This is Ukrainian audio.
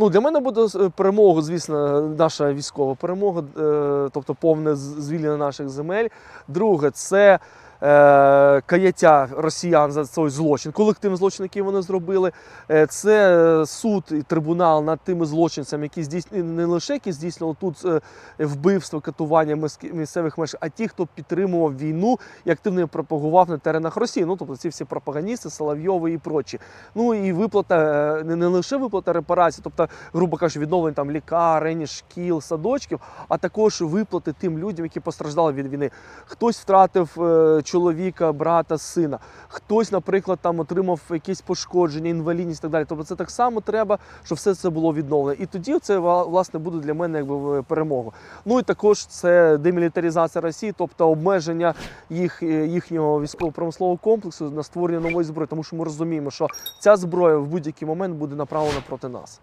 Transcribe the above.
Ну, для мене буде е, перемога, звісно, наша військова перемога, е, тобто повне звільнення наших земель. Друге, це каяття росіян за цей злочин, колективний злочин, який вони зробили. Е, це е, суд і трибунал над тими злочинцями, які здійснили не лише які здійснювали тут е, вбивство, катування місцевих мешканців, а ті, хто підтримував війну і активно пропагував на теренах Росії. Ну тобто ці всі пропагандисти, Соловйови і прочі. Ну і виплата е, не, лише виплата репарацій, тобто, грубо кажучи, відновлення там лікарень, шкіл, садочків, а також виплати тим людям, які постраждали від війни. Хтось втратив е, чоловіка, брата, сина, хтось, наприклад, там отримав якісь пошкодження, інвалідність і так далі. Тобто це так само треба, щоб все це було відновлено. І тоді це власне буде для мене якби перемога. Ну і також це демілітаризація Росії, тобто обмеження їх, е, їхнього військово-промислового комплексу на створення нової зброї, тому що ми розуміємо, що ця зброя в будь-який момент буде направлена проти нас.